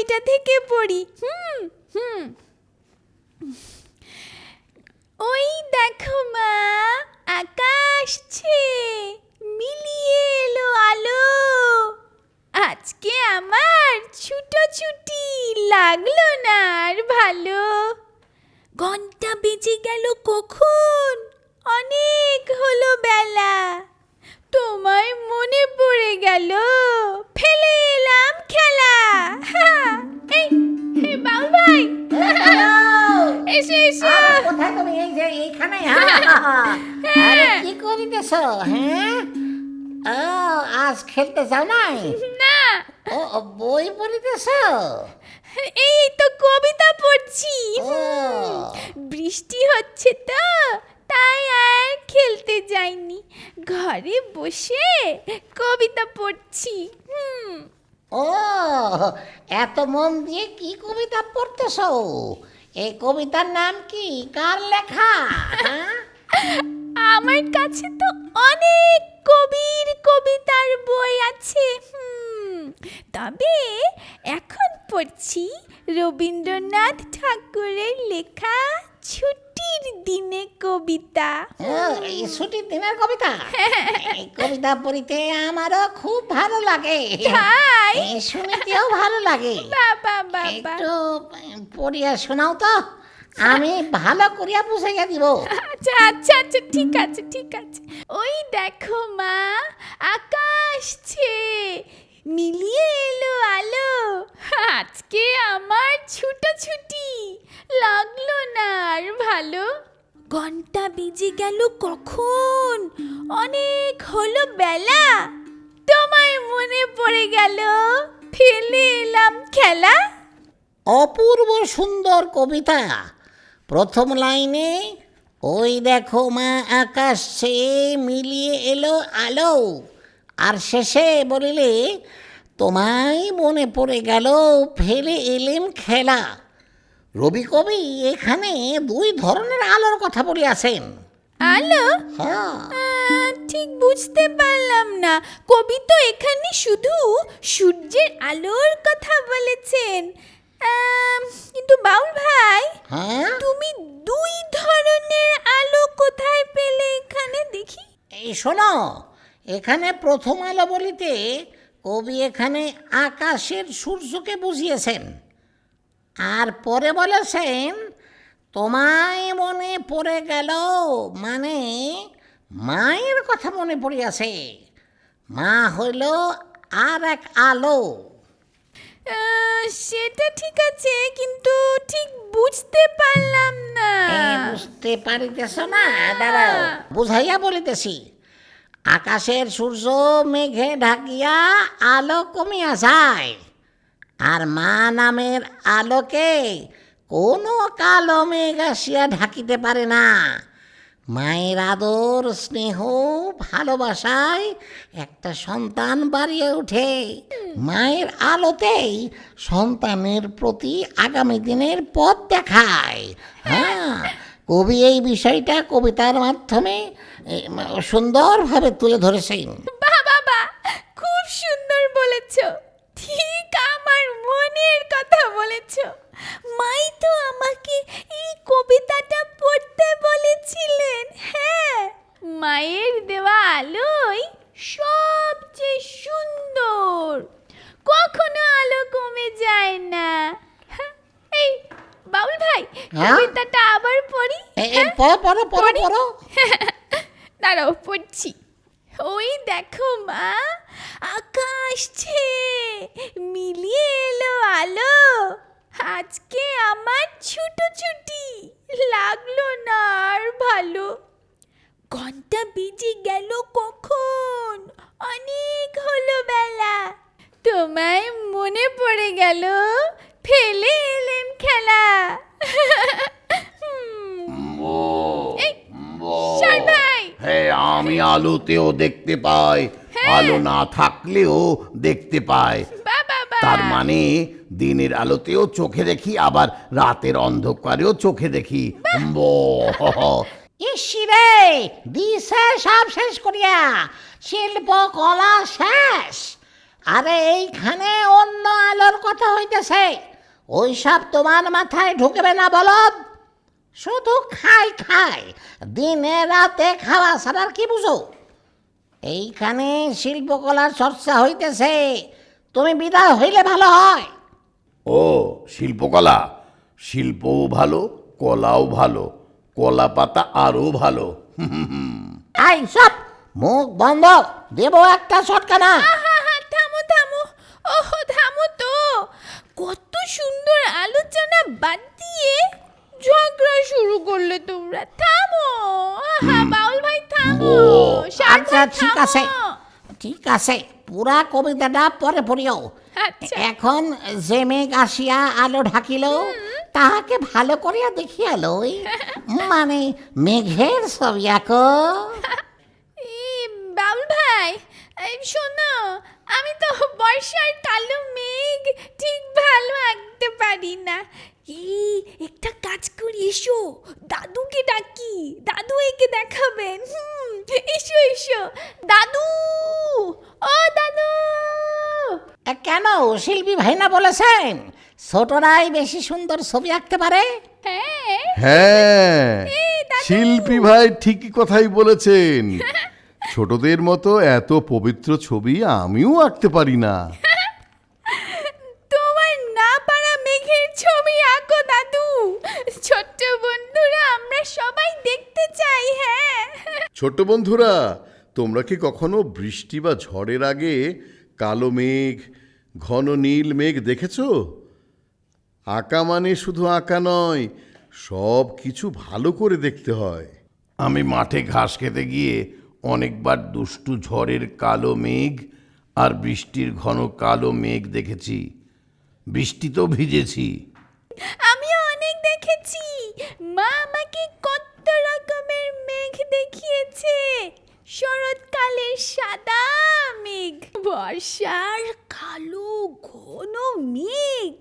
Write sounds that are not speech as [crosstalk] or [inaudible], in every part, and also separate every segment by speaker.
Speaker 1: বইটা থেকে পড়ি। হুম হুম। ওই দেখো মা, আকাশ ছে, মিলিয়ে এলো আলো। আজকে আমার ছুটোছুটি লাগল না আর ভালো। ঘণ্টা বেজে গেল কখন? অনেক হলো বেলা। তোমায় মনে পড়ে গেল। ফেলে এলাম খেলা। হা, এই এই বাবু ভাই। এসো এসো।
Speaker 2: আরে, কোথায় তুমি? এই যে এইখানে আরে কি করিতেছ? হ্যাঁ? ও আজ খেলতে যাও নাই?
Speaker 1: না।
Speaker 2: ও ও, বই পড়িতেছ?
Speaker 1: এই তো কবিতা পড়ছি। বৃষ্টি হচ্ছে তো। তাই আর খেলতে যাইনি। ঘরে বসে কবিতা পড়ছি। হুম।
Speaker 2: ও এত মন দিয়ে কি কবিতা পড়তেছ? এই কবিতার নাম কি? কার লেখা? হ্যাঁ?
Speaker 1: আমার কাছে তো অনেক কবির কবিতার বই আছে। হুম। তবে এখন পড়ছি রবীন্দ্রনাথ ঠাকুরের লেখা ছুটির দিনে কবিতা।
Speaker 2: এই ছুটির দিনের কবিতা। [laughs] এই কবিতা পড়িতে আমারও খুব ভালো লাগে।
Speaker 1: তাই?
Speaker 2: এই শুনিতেও ভালো লাগে।
Speaker 1: বাবা বাবা।
Speaker 2: একটু পড়িয়া শোনাও তো। আমি ভালো করিয়া বুঝাইয়া দিব।
Speaker 1: আচ্ছা আচ্ছা আচ্ছা ঠিক আছে ঠিক আছে। ওই দেখো মা আকাশ ছে মিলিয়ে আজকে আমার ছুটোছুটি। লাগল না আর ভালো? ঘণ্টা বেজে গেল কখন? অনেক হলো বেলা। তোমায় মনে পড়ে গেল? ফেলে এলাম খেলা?
Speaker 2: অপূর্ব সুন্দর কবিতা। প্রথম লাইনে, ওই দেখো মা আকাশ মিলিয়ে এলো আলো। আর শেষে বলিলে তোমায় মনে পড়ে গেল ফেলে এলেম খেলা। রবি কবি এখানে দুই ধরনের আলোর কথা বলিয়াছেন।
Speaker 1: আলো?
Speaker 2: হ্যাঁ।
Speaker 1: ঠিক বুঝতে পারলাম না। কবি তো এখানে শুধু সূর্যের আলোর কথা বলেছেন। কিন্তু বাউল ভাই
Speaker 2: হ্যাঁ?
Speaker 1: তুমি দুই ধরনের আলো কোথায় পেলে এখানে দেখি?
Speaker 2: এই শোনো এখানে প্রথম আলো বলিতে কবি এখানে আকাশের সূর্যকে বুঝিয়েছেন। আর পরে বলেছেন তোমায় মনে পড়ে গেল মানে মায়ের কথা মনে পড়িয়াছে। মা হইল আর এক আলো।
Speaker 1: সেটা ঠিক আছে কিন্তু ঠিক বুঝতে পারলাম না।
Speaker 2: বুঝতে পারিতেছ না? দাঁড়াও বুঝাইয়া বলিতেছি। আকাশের সূর্য মেঘে ঢাকিয়া আলো কমিয়া যায়। আর মা নামের আলোকে কোনো কালো মেঘ আসিয়া ঢাকিতে পারে না। মায়ের আদর, স্নেহ, ভালোবাসায় একটা সন্তান বাড়িয়ে ওঠে। মায়ের আলোতেই সন্তানের প্রতি আগামী দিনের পথ দেখায়। হ্যাঁ কবি এই বিষয়টা কবিতার মাধ্যমে সুন্দরভাবে তুলে ধরেছেন।
Speaker 1: বাবা খুব সুন্দর বলেছ। ঠিক আমার মনের কথা বলেছ। মাই তো আমাকে এই কবিতাটা পড়তে বলেছিলেন হ্যাঁ। মায়ের দেওয়া আলোই সবচেয়ে সুন্দর। কখনো আলো কমে যায় না। হ্যাঁ, এই বাউল ভাই
Speaker 2: হ্যাঁ?
Speaker 1: আবার পড়ি
Speaker 2: পড়ো পড়ো? [laughs]
Speaker 1: দাঁড়াও পড়ছি। ওই দেখো মা আকাশ ছে মিলিয়ে এলো আলো। আজকে আমার ছুটোছুটি লাগল না আর ভালো। ঘণ্টা বেজে গেল কখন? অনেক হলো বেলা। তোমায় মনে পড়ে গেল ফেলে এলেম খেলা [laughs] হুম, এই, ষাট ভাই
Speaker 3: হ্যাঁ আমি আলোতেও দেখতে পাই আলো না থাকলেও দেখতে পাই। তার মানে দিনের আলোতেও চোখে দেখি আবার রাতের অন্ধকারেও চোখে দেখি। [laughs]
Speaker 2: ইসিরে দিছে সব শেষ করিয়া। শিল্প কলা শেষ। আরে এইখানে অন্য আলোর কথা হইতেছে। ওই সব তোমার মাথায় ঢুকবে না বলদ। শুধু খাই খাই। দিনে রাতে খাওয়া ছাড়ার কি বুঝো? এইখানে শিল্পকলার চর্চা হইতেছে। তুমি বিদায় হইলে ভালো হয়।
Speaker 3: ও শিল্পকলা। শিল্পও ভালো কলাও ভালো কলা পাতা আরও ভালো।
Speaker 2: আই সব! মুখ বন্ধ দেব একটা ছটকানা
Speaker 1: আহা, থামো থামো। ওহ থামো তো। কত সুন্দর আলোচনা বাদ দিয়ে ঝগড়া শুরু করলে তোমরা থামো। আহা বাউল ভাই থামো।
Speaker 2: আচ্ছা ঠিক
Speaker 1: থামো।
Speaker 2: আছে। ঠিক আছে পুরা কবিতাটা পরে পড়িও।
Speaker 1: আচ্ছা।
Speaker 2: এখন যে মেঘ আসিয়া আলো ঢাকিল তাহাকে ভালো করিয়া দেখিয়া লই। মানে মেঘের ছবি আঁকো। [laughs]
Speaker 1: এই বাউল ভাই এই শোনো আমি তো বর্ষার কালো মেঘ ঠিক ভালো আঁকতে পারি না। এই একটা কাজ করি এসো। দাদুকে ডাকি। দাদু একে দেখাবেন হুম, এসো এসো। দাদু! ও দাদু!
Speaker 2: এ, কেন শিল্পী ভাইনা বলেছেন? ছোটরাই বেশি সুন্দর ছবি আঁকতে পারে।
Speaker 1: হ্যাঁ।
Speaker 4: হ্যাঁ শিল্পী ভাই ঠিকই কথাই বলেছেন। ছোটদের মতো এত পবিত্র ছবি আমিও আঁকতে পারি না
Speaker 1: তোমার না পারা মেঘের ছবি আঁকো দাদু ছোট্ট বন্ধুরা আমরা সবাই দেখতে চাই হ্যাঁ।
Speaker 4: ছোট্ট বন্ধুরা তোমরা কি কখনো বৃষ্টি বা ঝড়ের আগে কালো মেঘ ঘন নীল মেঘ দেখেছ? আঁকা মানে শুধু আঁকা নয় সব কিছু ভালো করে দেখতে হয়।
Speaker 3: আমি মাঠে ঘাস খেতে গিয়ে অনেকবার দুষ্টু ঝড়ের কালো মেঘ আর বৃষ্টির ঘন কালো মেঘ দেখেছি। বৃষ্টিতেও ভিজেছি
Speaker 1: আমিও অনেক দেখেছি মা আমাকে কত রকমের মেঘ দেখিয়েছে। শরৎকালের সাদা মেঘ, বর্ষার কালো ঘন মেঘ,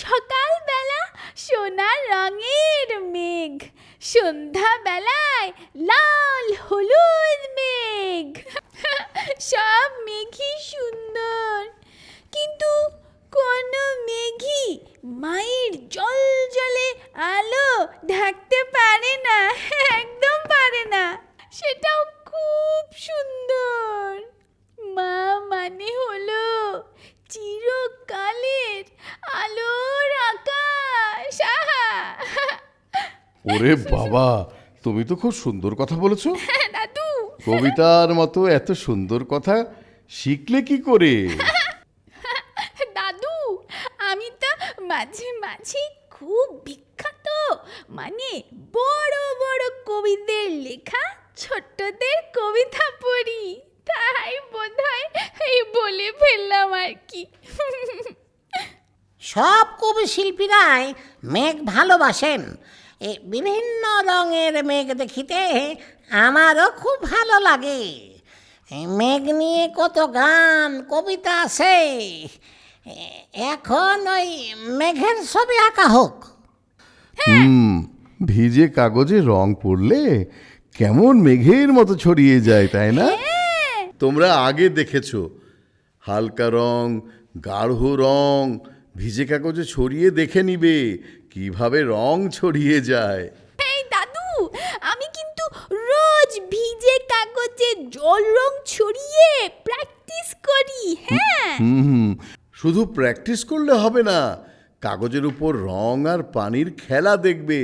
Speaker 1: সকালবেলা সোনা রঙের মেঘ, সন্ধ্যাবেলায় লাল হলুদ মেঘ। সব মেঘই সুন্দর, কিন্তু কোন মেঘই মায়ের জল জলে আলো ঢাকতে পারে না একদম পারে না। সেটাও খুব সুন্দর। মা মানে হলো চিরকালের আলোর আকাশ।
Speaker 4: ওরে বাবা তুমি তো খুব সুন্দর কথা বলেছ।
Speaker 1: দাদু।
Speaker 4: কবিতার মতো এত সুন্দর কথা শিখলে কি করে
Speaker 1: দাদু আমি তো মাঝে মাঝে খুব বিখ্যাত। মানে বড় বড় কবিদের লেখা ছোট্টদের কবিতা পড়ি। তাই বোধহয় এই বলে ফেললাম আর কি।
Speaker 2: সব কবি শিল্পীরাই মেঘ ভালোবাসেন। এ বিভিন্ন রঙের মেঘ দেখিতে আমারও খুব ভালো লাগে। মেঘ নিয়ে কত গান, কবিতা আছে। এখন ওই মেঘের ছবি আঁকা হোক।
Speaker 4: হুম ভিজে কাগজে রং পড়লে কেমন মেঘের মতো ছড়িয়ে যায় তাই না? তোমরা আগে দেখেছ হালকা রং গাঢ় রং ভিজে কাগজে ছড়িয়ে দেখে নিবে কীভাবে রং ছড়িয়ে যায়।
Speaker 1: এই দাদু আমি কিন্তু রোজ ভিজে কাগজে জল রং ছড়িয়ে প্র্যাকটিস করি হ্যাঁ।
Speaker 4: শুধু প্র্যাকটিস করলে হবে না কাগজের উপর রং আর পানির খেলা দেখবে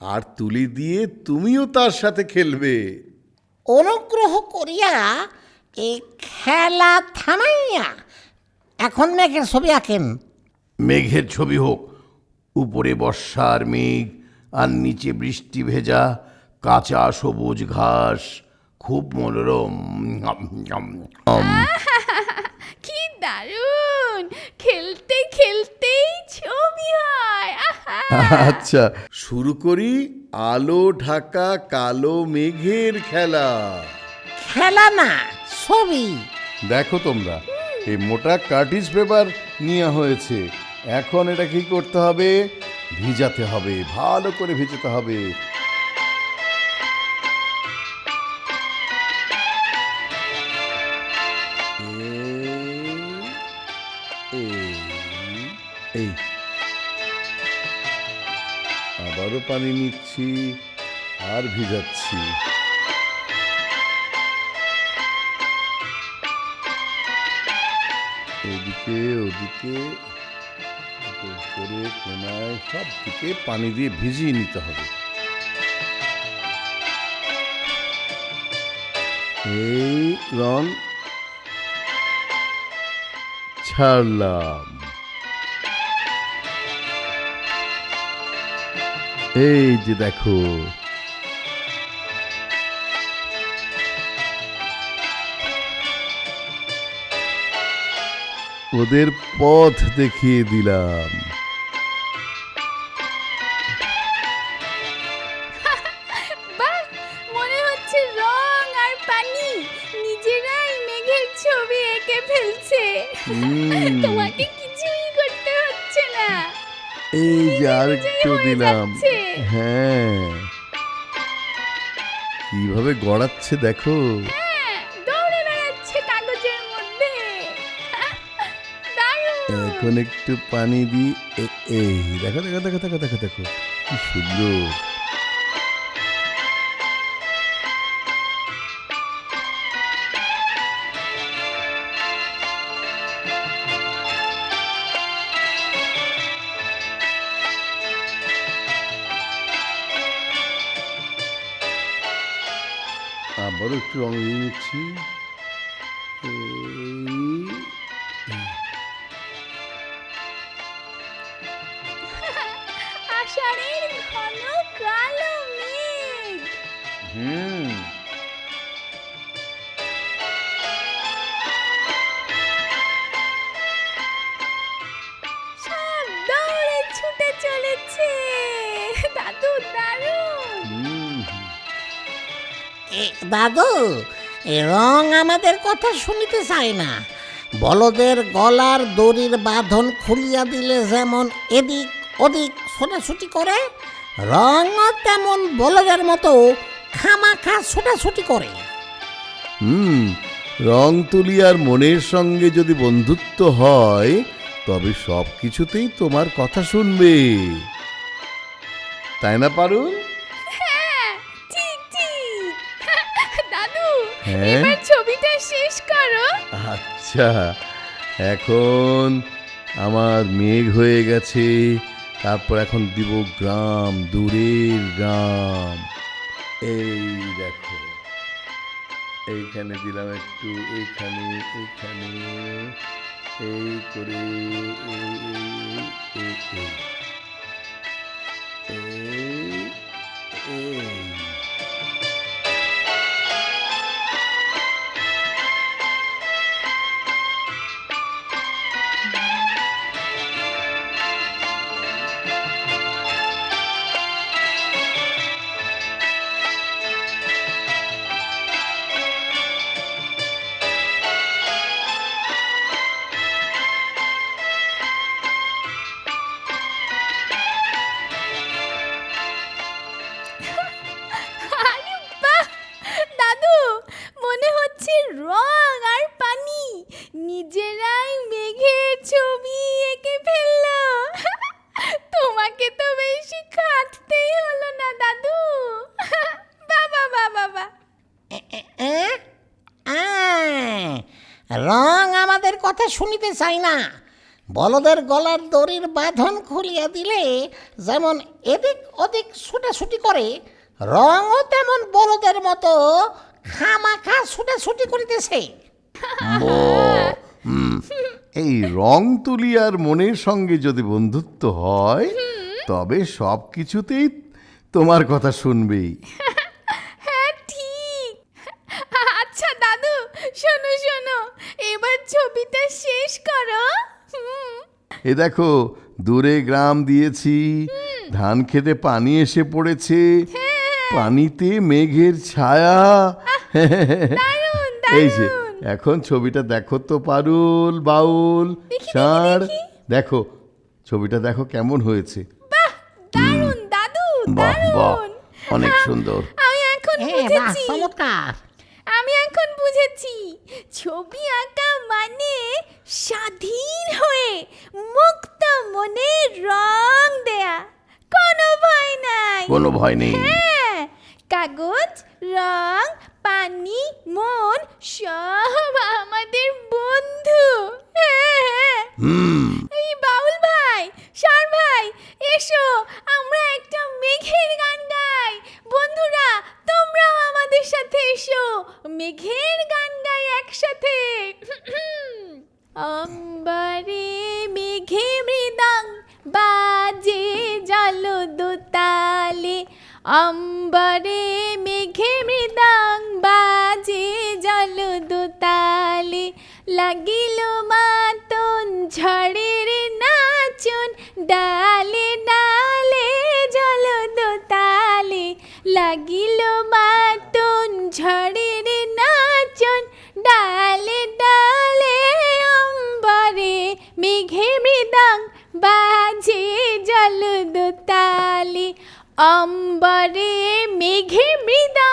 Speaker 4: আর তুলি দিয়ে তুমিও তার সাথে খেলবে।
Speaker 2: অনুগ্রহ করিয়া এই খেলা থামাইয়া এখন মেঘের ছবি আঁকেন।
Speaker 3: মেঘের ছবি হোক উপরে বর্ষার মেঘ আর নিচে বৃষ্টি ভেজা কাঁচা সবুজ ঘাস খুব মনোরম
Speaker 1: কি দারুণ খেলতে খেলতেই ছবি হয় আহা
Speaker 4: আচ্ছা। শুরু করি আলো ঢাকা কালো মেঘের খেলা।
Speaker 2: খেলা না ছবি।
Speaker 4: দেখো তোমরা এই মোটা কার্টিজ পেপার নেওয়া হয়েছে। এখন এটা কি করতে হবে? ভিজাতে হবে ভালো করে ভিজাতে হবে। পানি নিচ্ছি আর ভিজাচ্ছি। এদিকে ওদিকে করে কোনায় সব দিকে পানি দিয়ে ভিজিয়ে নিতে হবে। এই রং ছাড়লাম। এই যে দেখো। ওদের পথ দেখিয়ে দিলাম।
Speaker 1: বাহ মনে হচ্ছে রং আর পানি। নিজেরাই মেঘের ছবি এঁকে ফেলছে।
Speaker 4: হুম।
Speaker 1: তোমাকে কিছুই করতে হচ্ছে না।
Speaker 4: এই যে আর
Speaker 1: নিজেই
Speaker 4: দিলাম।
Speaker 1: যাচ্ছে।
Speaker 4: হ্যাঁ। কীভাবে গড়াচ্ছে দেখো।
Speaker 1: হ্যাঁ দৌড়ে বেড়াচ্ছে কাগজের মধ্যে। দারুণ।
Speaker 4: এখন একটু পানি দিই এ- এই দেখো দেখো দেখো দেখো দেখো দেখো কি সুন্দর। আবারও একটু রং দিয়ে নিচ্ছি। হুম।
Speaker 1: সব দৌড়ে ছুটে চলেছে। দাদু দারুণ।
Speaker 2: দাদু রং আমাদের কথা শুনিতে চায় না। বলদের গলার দড়ির বাঁধন খুলিয়া দিলে যেমন এদিক ওদিক ছোটাছুটি করে, রঙও তেমন বলদের মতো খামাখা ছোটাছুটি করে।
Speaker 4: হুম, রং তুলিয়ার মনের সঙ্গে যদি বন্ধুত্ব হয়, তবে সব কিছুতেই তোমার কথা শুনবে। তাই না, পারুল?
Speaker 1: হ্যাঁ? এবার ছবিটা শেষ করো।
Speaker 4: আচ্ছা এখন আমার মেঘ হয়ে গেছে তারপর এখন দিব গ্রাম দূরের গ্রাম। এই দেখো এইখানে দিলাম একটু এইখানে এইখানে এই করে এই এই এই
Speaker 1: ছবি এঁকে ফেলল। তোমাকে তো বেশি খাটতেই হলো না দাদু। বাবা বাবা বা
Speaker 2: এ? আ, রং আমাদের কথা শুনিতে চাই না। বলদের গলার দড়ির বাঁধন খুলিয়া দিলে যেমন এদিক ওদিক ছুটাছুটি করে রঙও তেমন বলদের মতো খামাখা ছুটাছুটি করিতেছে। [laughs]
Speaker 4: এই রং তুলি আর মনের সঙ্গে যদি বন্ধুত্ব হয় তবে সব কিছুতেই তোমার কথা শুনবেই। [laughs]
Speaker 1: হ্যাঁ ঠিক। আচ্ছা দাদু শোনো শোনো। এবার ছবিটা শেষ করো।
Speaker 4: এ দেখো দূরে গ্রাম দিয়েছি ধান খেতে পানি এসে পড়েছে পানিতে মেঘের ছায়া। এই যে। এখন ছবিটা দেখো তো পারুল বাউল ষাঁড় দেখো ছবিটা দেখো কেমন হয়েছে।
Speaker 1: বাহ দারুণ দাদু দারুণ।
Speaker 3: অনেক সুন্দর। [laughs]
Speaker 1: আমি এখন বুঝেছি।
Speaker 2: চমৎকার।
Speaker 1: আমি এখন বুঝেছি। ছবি আঁকা মানে স্বাধীন হয়ে মুক্ত মনে রং দেয়া। কোনো ভয় নাই।
Speaker 3: কোনো ভয় নেই।
Speaker 1: হ্যাঁ কাগজ রং পানি মন সব আমাদের বন্ধু। এই বাউল ভাই সার ভাই এসো আমরা একটা মেঘের গান গাই। বন্ধুরা তোমরাও আমাদের সাথে এসো মেঘের গান গাই একসাথে। অম্বরে அம்பரே জল দোতালে অম্বরে মেঘে মৃদাং